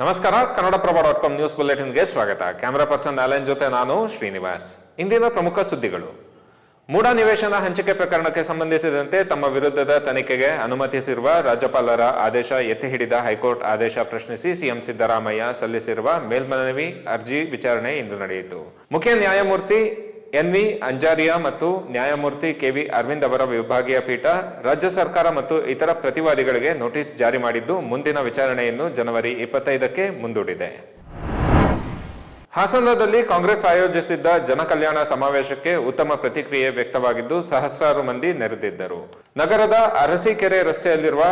ನಮಸ್ಕಾರ, Kannadaprabha dot com news ಬುಲೆಟಿನ್ಗೆ ಸ್ವಾಗತ. ಕ್ಯಾಮರಾ ಪರ್ಸನ್ ಅಲೆನ್ ಜೊತೆ ನಾನು ಶ್ರೀನಿವಾಸ್. ಇಂದಿನ ಪ್ರಮುಖ ಸುದ್ದಿಗಳು. ಮೂಡ ನಿವೇಶನ ಹಂಚಿಕೆ ಪ್ರಕರಣಕ್ಕೆ ಸಂಬಂಧಿಸಿದಂತೆ ತಮ್ಮ ವಿರುದ್ಧದ ತನಿಖೆಗೆ ಅನುಮತಿಸಿರುವ ರಾಜ್ಯಪಾಲರ ಆದೇಶ ಎತ್ತಿ ಹಿಡಿದ ಹೈಕೋರ್ಟ್ ಆದೇಶ ಪ್ರಶ್ನಿಸಿ ಸಿಎಂ ಸಿದ್ದರಾಮಯ್ಯ ಸಲ್ಲಿಸಿರುವ ಮೇಲ್ಮನವಿ ಅರ್ಜಿ ವಿಚಾರಣೆ ಇಂದು ನಡೆಯಿತು. ಮುಖ್ಯ ನ್ಯಾಯಮೂರ್ತಿ ಎನ್ವಿ ಅಂಜಾರಿಯಾ ಮತ್ತು ನ್ಯಾಯಮೂರ್ತಿ ಕೆವಿ ಅರವಿಂದ್ ಅವರ ವಿಭಾಗೀಯ ಪೀಠ ರಾಜ್ಯ ಸರ್ಕಾರ ಮತ್ತು ಇತರ ಪ್ರತಿವಾದಿಗಳಿಗೆ ನೋಟಿಸ್ ಜಾರಿ ಮಾಡಿದ್ದು ಮುಂದಿನ ವಿಚಾರಣೆಯನ್ನು ಜನವರಿ ಇಪ್ಪತ್ತೈದಕ್ಕೆ ಮುಂದೂಡಿದೆ. ಹಾಸನದಲ್ಲಿ ಕಾಂಗ್ರೆಸ್ ಆಯೋಜಿಸಿದ್ದ ಜನಕಲ್ಯಾಣ ಸಮಾವೇಶಕ್ಕೆ ಉತ್ತಮ ಪ್ರತಿಕ್ರಿಯೆ ವ್ಯಕ್ತವಾಗಿದ್ದು ಸಹಸ್ರಾರು ಮಂದಿ ನೆರೆದಿದ್ದರು. ನಗರದ ಅರಸೀಕೆರೆ ರಸ್ತೆಯಲ್ಲಿರುವ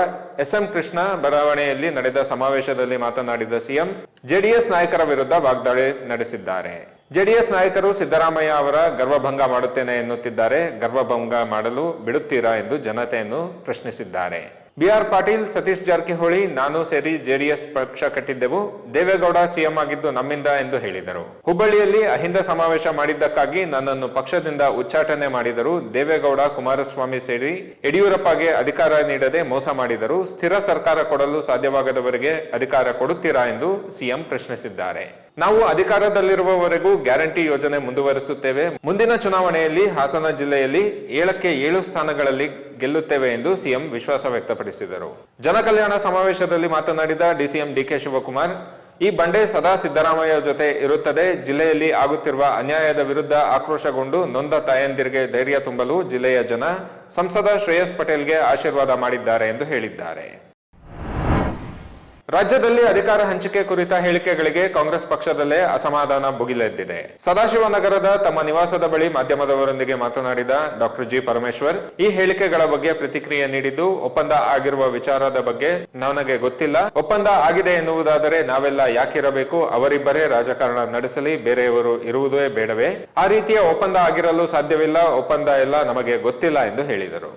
ಎಸ್ಎಂ ಕೃಷ್ಣ ಬಡಾವಣೆಯಲ್ಲಿ ನಡೆದ ಸಮಾವೇಶದಲ್ಲಿ ಮಾತನಾಡಿದ ಸಿಎಂ, ಜೆಡಿಎಸ್ ನಾಯಕರ ವಿರುದ್ಧ ವಾಗ್ದಾಳಿ ನಡೆಸಿದ್ದಾರೆ. ಜೆಡಿಎಸ್ ನಾಯಕರು ಸಿದ್ದರಾಮಯ್ಯ ಅವರ ಗರ್ವಭಂಗ ಮಾಡುತ್ತೇನೆ ಎನ್ನುತ್ತಿದ್ದಾರೆ. ಗರ್ವಭಂಗ ಮಾಡಲು ಬಿಡುತ್ತೀರಾ ಎಂದು ಜನತೆಯನ್ನು ಪ್ರಶ್ನಿಸಿದ್ದಾರೆ. ಬಿಆರ್ ಪಾಟೀಲ್, ಸತೀಶ್ ಜಾರಕಿಹೊಳಿ, ನಾನು ಸೇರಿ ಜೆಡಿಎಸ್ ಪಕ್ಷ ಕಟ್ಟಿದ್ದೆವು. ದೇವೇಗೌಡ ಸಿಎಂ ಆಗಿದ್ದು ನಮ್ಮಿಂದ ಎಂದು ಹೇಳಿದರು. ಹುಬ್ಬಳ್ಳಿಯಲ್ಲಿ ಅಹಿಂದ ಸಮಾವೇಶ ಮಾಡಿದ್ದಕ್ಕಾಗಿ ನನ್ನನ್ನು ಪಕ್ಷದಿಂದ ಉಚ್ಚಾಟನೆ ಮಾಡಿದರು. ದೇವೇಗೌಡ, ಕುಮಾರಸ್ವಾಮಿ ಸೇರಿ ಯಡಿಯೂರಪ್ಪಗೆ ಅಧಿಕಾರ ನೀಡದೆ ಮೋಸ ಮಾಡಿದರು. ಸ್ಥಿರ ಸರ್ಕಾರ ಕೊಡಲು ಸಾಧ್ಯವಾಗದವರಿಗೆ ಅಧಿಕಾರ ಕೊಡುತ್ತೀರಾ ಎಂದು ಸಿಎಂ ಪ್ರಶ್ನಿಸಿದ್ದಾರೆ. ನಾವು ಅಧಿಕಾರದಲ್ಲಿರುವವರೆಗೂ ಗ್ಯಾರಂಟಿ ಯೋಜನೆ ಮುಂದುವರಿಸುತ್ತೇವೆ. ಮುಂದಿನ ಚುನಾವಣೆಯಲ್ಲಿ ಹಾಸನ ಜಿಲ್ಲೆಯಲ್ಲಿ ಏಳಕ್ಕೆ ಏಳು ಸ್ಥಾನಗಳಲ್ಲಿ ಗೆಲ್ಲುತ್ತೇವೆ ಎಂದು ಸಿಎಂ ವಿಶ್ವಾಸ ವ್ಯಕ್ತಪಡಿಸಿದರು. ಜನಕಲ್ಯಾಣ ಸಮಾವೇಶದಲ್ಲಿ ಮಾತನಾಡಿದ ಡಿಸಿಎಂ ಡಿಕೆ ಶಿವಕುಮಾರ್, ಈ ಬಂಡೆ ಸದಾ ಸಿದ್ದರಾಮಯ್ಯ ಜೊತೆ ಇರುತ್ತದೆ. ಜಿಲ್ಲೆಯಲ್ಲಿ ಆಗುತ್ತಿರುವ ಅನ್ಯಾಯದ ವಿರುದ್ಧ ಆಕ್ರೋಶಗೊಂಡು ನೊಂದ ತಾಯಂದಿರಿಗೆ ಧೈರ್ಯ ತುಂಬಲು ಜಿಲ್ಲೆಯ ಜನ ಸಂಸದ ಶ್ರೇಯಸ್ ಪಟೇಲ್ಗೆ ಆಶೀರ್ವಾದ ಮಾಡಿದ್ದಾರೆ ಎಂದು ಹೇಳಿದ್ದಾರೆ. ರಾಜ್ಯದಲ್ಲಿ ಅಧಿಕಾರ ಹಂಚಿಕೆ ಕುರಿತ ಹೇಳಿಕೆಗಳಿಗೆ ಕಾಂಗ್ರೆಸ್ ಪಕ್ಷದಲ್ಲೇ ಅಸಮಾಧಾನ ಭುಗಿಲೆದ್ದಿದೆ. ಸದಾಶಿವನಗರದ ತಮ್ಮ ನಿವಾಸದ ಬಳಿ ಮಾಧ್ಯಮದವರೊಂದಿಗೆ ಮಾತನಾಡಿದ ಡಾಕ್ಟರ್ ಜಿ ಪರಮೇಶ್ವರ್, ಈ ಹೇಳಿಕೆಗಳ ಬಗ್ಗೆ ಪ್ರತಿಕ್ರಿಯೆ ನೀಡಿದ್ದು ಒಪ್ಪಂದ ಆಗಿರುವ ವಿಚಾರದ ಬಗ್ಗೆ ನನಗೆ ಗೊತ್ತಿಲ್ಲ. ಒಪ್ಪಂದ ಆಗಿದೆ ಎನ್ನುವುದಾದರೆ ನಾವೆಲ್ಲ ಯಾಕಿರಬೇಕು? ಅವರಿಬ್ಬರೇ ರಾಜಕಾರಣ ನಡೆಸಲಿ, ಬೇರೆಯವರು ಇರುವುದೇ ಬೇಡವೇ? ಆ ರೀತಿಯ ಒಪ್ಪಂದ ಆಗಿರಲು ಸಾಧ್ಯವಿಲ್ಲ, ಒಪ್ಪಂದ ಎಲ್ಲ ನಮಗೆ ಗೊತ್ತಿಲ್ಲ ಎಂದು ಹೇಳಿದರು.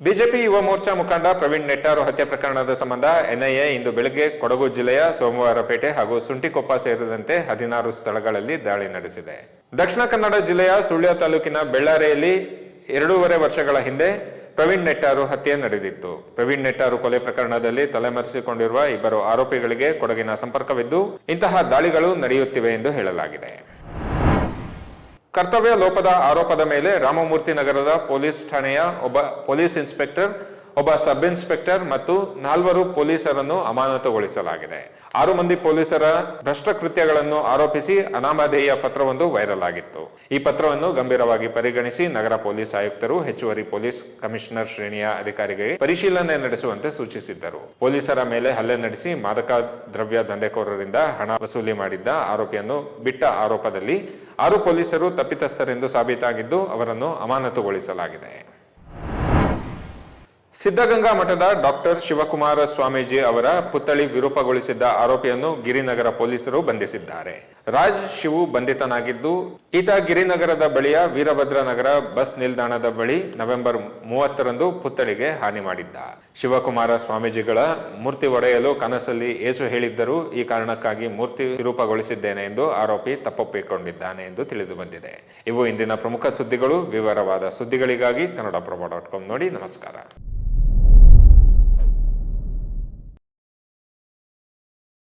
ಬಿಜೆಪಿ ಯುವ ಮೋರ್ಚಾ ಮುಖಂಡ ಪ್ರವೀಣ್ ನೆಟ್ಟಾರು ಹತ್ಯೆ ಪ್ರಕರಣದ ಸಂಬಂಧ ಎನ್ಐಎ ಇಂದು ಬೆಳಗ್ಗೆ ಕೊಡಗು ಜಿಲ್ಲೆಯ ಸೋಮವಾರಪೇಟೆ ಹಾಗೂ ಸುಂಟಿಕೊಪ್ಪ ಸೇರಿದಂತೆ ಹದಿನಾರು ಸ್ಥಳಗಳಲ್ಲಿ ದಾಳಿ ನಡೆಸಿದೆ. ದಕ್ಷಿಣ ಕನ್ನಡ ಜಿಲ್ಲೆಯ ಸುಳ್ಯ ತಾಲೂಕಿನ ಬೆಳ್ಳಾರೆಯಲ್ಲಿ ಎರಡೂವರೆ ವರ್ಷಗಳ ಹಿಂದೆ ಪ್ರವೀಣ್ ನೆಟ್ಟಾರು ಹತ್ಯೆ ನಡೆದಿತ್ತು. ಪ್ರವೀಣ್ ನೆಟ್ಟಾರು ಕೊಲೆ ಪ್ರಕರಣದಲ್ಲಿ ತಲೆಮರೆಸಿಕೊಂಡಿರುವ ಇಬ್ಬರು ಆರೋಪಿಗಳಿಗೆ ಕೊಡಗಿನ ಸಂಪರ್ಕವಿದ್ದು ಇಂತಹ ದಾಳಿಗಳು ನಡೆಯುತ್ತಿವೆ ಎಂದು ಹೇಳಲಾಗಿದೆ. ಕರ್ತವ್ಯ ಲೋಪದ ಆರೋಪದ ಮೇಲೆ ರಾಮಮೂರ್ತಿ ನಗರದ ಪೊಲೀಸ್ ಠಾಣೆಯ ಒಬ್ಬ ಪೊಲೀಸ್ ಇನ್ಸ್ಪೆಕ್ಟರ್ ಒಬ್ಬ ಸಬ್ ಇನ್ಸ್ಪೆಕ್ಟರ್ ಮತ್ತು ನಾಲ್ವರು ಪೊಲೀಸರನ್ನು ಅಮಾನತುಗೊಳಿಸಲಾಗಿದೆ. ಆರು ಮಂದಿ ಪೊಲೀಸರ ಭ್ರಷ್ಟ ಕೃತ್ಯಗಳನ್ನು ಆರೋಪಿಸಿ ಅನಾಮಧೇಯ ಪತ್ರವೊಂದು ವೈರಲ್ ಆಗಿತ್ತು ಈ ಪತ್ರವನ್ನು ಗಂಭೀರವಾಗಿ ಪರಿಗಣಿಸಿ ನಗರ ಪೊಲೀಸ್ ಆಯುಕ್ತರು, ಹೆಚ್ಚುವರಿ ಪೊಲೀಸ್ ಕಮಿಷನರ್ ಶ್ರೇಣಿಯ ಅಧಿಕಾರಿಗಳಿಗೆ ಪರಿಶೀಲನೆ ನಡೆಸುವಂತೆ ಸೂಚಿಸಿದ್ದರು. ಪೊಲೀಸರ ಮೇಲೆ ಹಲ್ಲೆ ನಡೆಸಿ ಮಾದಕ ದ್ರವ್ಯ ದಂಧೆಕೋರರಿಂದ ಹಣ ವಸೂಲಿ ಮಾಡಿದ್ದ ಆರೋಪಿಯನ್ನು ಬಿಟ್ಟ ಆರೋಪದಲ್ಲಿ ಆರು ಪೊಲೀಸರು ತಪ್ಪಿತಸ್ಥರೆಂದು ಸಾಬೀತಾಗಿದ್ದು ಅವರನ್ನು ಅಮಾನತುಗೊಳಿಸಲಾಗಿದೆ. ಸಿದ್ಧಗಂಗಾ ಮಠದ ಡಾಕ್ಟರ್ ಶಿವಕುಮಾರ ಸ್ವಾಮೀಜಿ ಅವರ ಪುತ್ಥಳಿ ವಿರೂಪಗೊಳಿಸಿದ್ದ ಆರೋಪಿಯನ್ನು ಗಿರಿನಗರ ಪೊಲೀಸರು ಬಂಧಿಸಿದ್ದಾರೆ. ರಾಜ್ ಶಿವು ಬಂಧಿತನಾಗಿದ್ದು, ಈತ ಗಿರಿನಗರದ ಬಳಿಯ ವೀರಭದ್ರನಗರ ಬಸ್ ನಿಲ್ದಾಣದ ಬಳಿ ನವೆಂಬರ್ ಮೂವತ್ತರಂದು ಪುತ್ಥಳಿಗೆ ಹಾನಿ ಮಾಡಿದ್ದ. ಶಿವಕುಮಾರ ಸ್ವಾಮೀಜಿಗಳ ಮೂರ್ತಿ ಒಡೆಯಲು ಕನಸಲ್ಲಿ ಏಸು ಹೇಳಿದ್ದರು, ಈ ಕಾರಣಕ್ಕಾಗಿ ಮೂರ್ತಿ ವಿರೂಪಗೊಳಿಸಿದ್ದೇನೆ ಎಂದು ಆರೋಪಿ ತಪ್ಪೊಪ್ಪಿಕೊಂಡಿದ್ದಾನೆ ಎಂದು ತಿಳಿದು ಬಂದಿದೆ. ಇವು ಇಂದಿನ ಪ್ರಮುಖ ಸುದ್ದಿಗಳು. ವಿವರವಾದ ಸುದ್ದಿಗಳಿಗಾಗಿ ಕನ್ನಡಪ್ರಭ ಡಾಟ್ ಕಾಮ್ ನೋಡಿ ನಮಸ್ಕಾರ.